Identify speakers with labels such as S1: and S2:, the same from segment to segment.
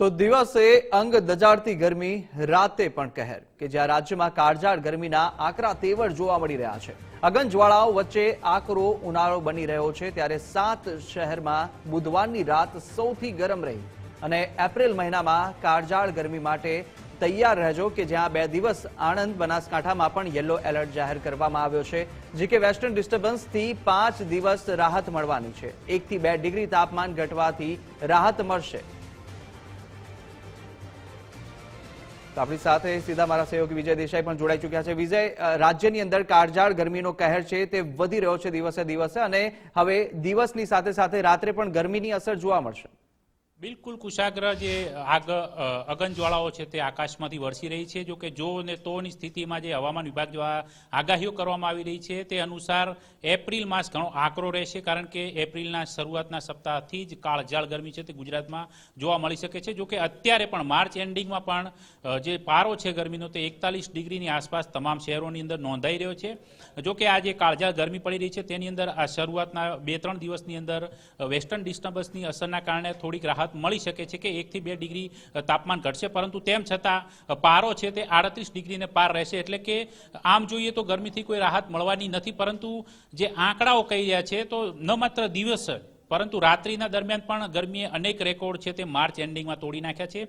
S1: તો દિવસે અંગ દજાડતી ગરમી રાતે પણ કહેર, કે જ્યાં રાજ્યમાં કાળઝાળ ગરમીના આકરા તેવર જોવા મળી રહ્યા છે. અગનજ્વાળાઓ વચ્ચે આકરો ઉનાળો બની રહ્યો છે, ત્યારે સાત શહેરમાં બુધવારની રાત સૌથી ગરમ રહી અને એપ્રિલ મહિનામાં કાળઝાળ ગરમી માટે તૈયાર રહેજો, કે જ્યાં બે દિવસ આણંદ બનાસકાંઠામાં પણ યલો એલર્ટ જાહેર કરવામાં આવ્યો છે, જે કે વેસ્ટર્ન ડિસ્ટર્બન્સથી પાંચ દિવસ રાહત મળવાની છે. એકથી બે ડિગ્રી તાપમાન ઘટવાથી રાહત મળશે. તો આપણી સાથે સીધા મારા સહયોગી વિજય દેસાઈ પણ જોડાઈ ચૂક્યા છે. વિજય રાજ્યની અંદર કાળઝાળ, ગરમીનો કહેર છે, તે વધી રહ્યો છે દિવસે દિવસે અને હવે દિવસની સાથે સાથે રાત્રે પણ ગરમીની અસર જોવા મળશે.
S2: બિલકુલ કુશાગ્ર જે આગ અગનજ્વાળાઓ છે તે આકાશમાંથી વરસી રહી છે. જો કે જો ને તોની સ્થિતિમાં જે હવામાન વિભાગ દ્વારા આગાહીઓ કરવામાં આવી રહી છે તે અનુસાર એપ્રિલ માસ ઘણો આકરો રહેશે કારણ કે એપ્રિલના શરૂઆતના સપ્તાહથી જ કાળઝાળ ગરમી છે તે ગુજરાતમાં જોવા મળી શકે છે. જો કે અત્યારે પણ માર્ચ એન્ડિંગમાં પણ જે પારો છે ગરમીનો તે એકતાલીસ ડિગ્રીની આસપાસ તમામ શહેરોની અંદર નોંધાઈ રહ્યો છે. જો કે આ જે કાળઝાળ ગરમી પડી રહી છે તેની અંદર આ શરૂઆતના બે ત્રણ દિવસની અંદર વેસ્ટર્ન ડિસ્ટર્બન્સની અસરના કારણે થોડીક રાહત મળી શકે છે કે એકથી બે ડિગ્રી તાપમાન ઘટશે. પરંતુ તેમ છતાં પારો છે તે આડત્રીસ ડિગ્રીને પાર રહેશે. એટલે કે આમ જોઈએ તો ગરમીથી કોઈ રાહત મળવાની નથી. પરંતુ જે આંકડાઓ કહી રહ્યા છે, તો ન માત્ર દિવસ પરંતુ રાત્રિના દરમિયાન પણ ગરમીએ અનેક રેકોર્ડ છે તે માર્ચ એન્ડિંગમાં તોડી નાખ્યા છે.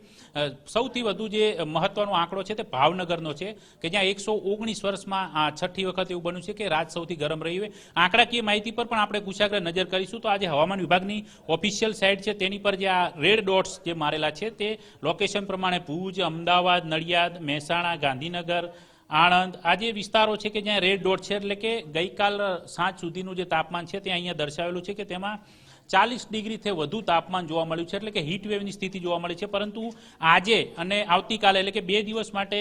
S2: સૌથી વધુ જે મહત્વનો આંકડો છે તે ભાવનગરનો છે, કે જ્યાં એકસો ઓગણીસ વર્ષમાં, આ છઠ્ઠી વખત એવું બન્યું છે કે રાત સૌથી ગરમ રહી હોય. આંકડાકીય માહિતી પર પણ આપણે કુશાગ્ર નજર કરીશું. તો આજે હવામાન વિભાગની ઓફિશિયલ સાઇટ છે તેની પર જે આ રેડ ડોટ્સ જે મારેલા છે તે લોકેશન પ્રમાણે ભુજ, અમદાવાદ, નડિયાદ, મહેસાણા, ગાંધીનગર, આણંદ, આ જે વિસ્તારો છે કે જ્યાં રેડ ડોટ છે એટલે કે ગઈકાલ સાંજ સુધીનું જે તાપમાન છે તે અહીંયા દર્શાવેલું છે કે તેમાં ચાલીસ ડિગ્રીથી વધુ તાપમાન જોવા મળ્યું છે, એટલે કે હીટ વેવની સ્થિતિ જોવા મળી છે. પરંતુ આજે અને આવતીકાલે, એટલે કે બે દિવસ માટે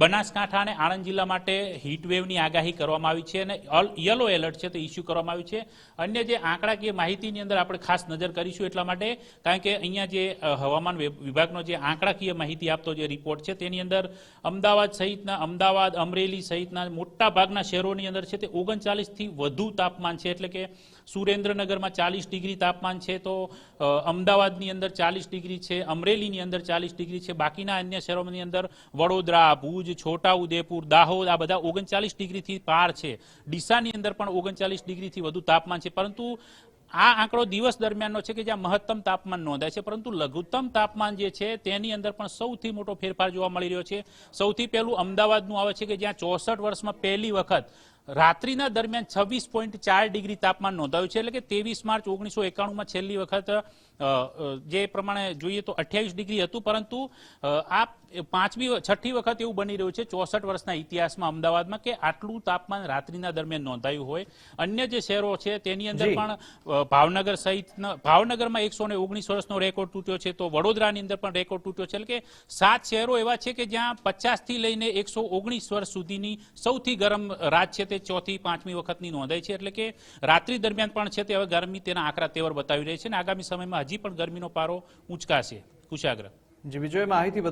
S2: બનાસકાંઠા અને આણંદ જિલ્લા માટે હીટ વેવની આગાહી કરવામાં આવી છે અને યલો એલર્ટ છે તે ઇસ્યુ કરવામાં આવ્યું છે. અન્ય જે આંકડાકીય માહિતીની અંદર આપણે ખાસ નજર કરીશું એટલા માટે, કારણ કે અહીંયા જે હવામાન વિભાગનો જે આંકડાકીય માહિતી આપતો જે રિપોર્ટ છે, તેની અંદર અમદાવાદ સહિતના, અમદાવાદ, અમરેલી સહિતના મોટા ભાગના શહેરોની અંદર છે તે ઓગણચાલીસથી વધુ તાપમાન છે, એટલે કે સુરેન્દ્રનગરમાં ચાલીસ ડિગ્રી તાપમાન છે તો અમદાવાદની અંદર ચાલીસ ડિગ્રી છે, અમરેલીની અંદર ચાલીસ ડિગ્રી છે, બાકીના અન્ય શહેરોની અંદર વડોદરા, ભુજ છોટાઉદેપુર દાહોદ, આ બધા ઓગણચાલીસ ડિગ્રીથી પાર છે. ડીસાની અંદર પણ ઓગણચાલીસ ડિગ્રીથી વધુ તાપમાન છે. પરંતુ આ આંકડો દિવસ દરમિયાનનો છે કે જ્યાં મહત્તમ તાપમાન નોંધાય છે, પરંતુ લઘુત્તમ તાપમાન જે છે તેની અંદર પણ સૌથી મોટો ફેરફાર જોવા મળી રહ્યો છે. સૌથી પહેલું અમદાવાદનું આવે છે કે જ્યાં ચોસઠ વર્ષમાં પહેલી વખત રાત્રિના દરમિયાન છવ્વીસ પોઈન્ટ ચાર ડિગ્રી તાપમાન નોંધાયું છે એટલે કે ત્રેવીસ માર્ચ ઓગણીસો એકાણુંમાં છેલ્લી વખત જે પ્રમાણે જોઈએ તો અઠ્યાવીસ ડિગ્રી હતું પરંતુ આ પાંચમી છઠ્ઠી વખત એવું બની રહ્યું છે ચોસઠ વર્ષના ઇતિહાસમાં અમદાવાદમાં કે આટલું તાપમાન રાત્રિના દરમિયાન નોંધાયું હોય. અન્ય જે શહેરો છે તેની અંદર પણ ભાવનગર સહિત ભાવનગરમાં એકસો ને ઓગણીસ વર્ષનો રેકોર્ડ તૂટ્યો છે તો વડોદરાની અંદર પણ રેકોર્ડ તૂટ્યો છે એટલે કે સાત શહેરો એવા છે કે જ્યાં પચાસથી લઈને એકસો ઓગણીસ વર્ષ સુધીની સૌથી ગરમ રાત છે તે ચોથી, પાંચમી વખતની નોંધાઈ છે. એટલે કે રાત્રિ દરમિયાન પણ છે તે હવે ગરમી તેના આંકડા તેવર બતાવી રહી છે અને આગામી સમયમાં હજી પણ ગરમીનો પારો ઉંચકાશે કુશાગ્ર.
S1: જી વિજય માહિતી બદલ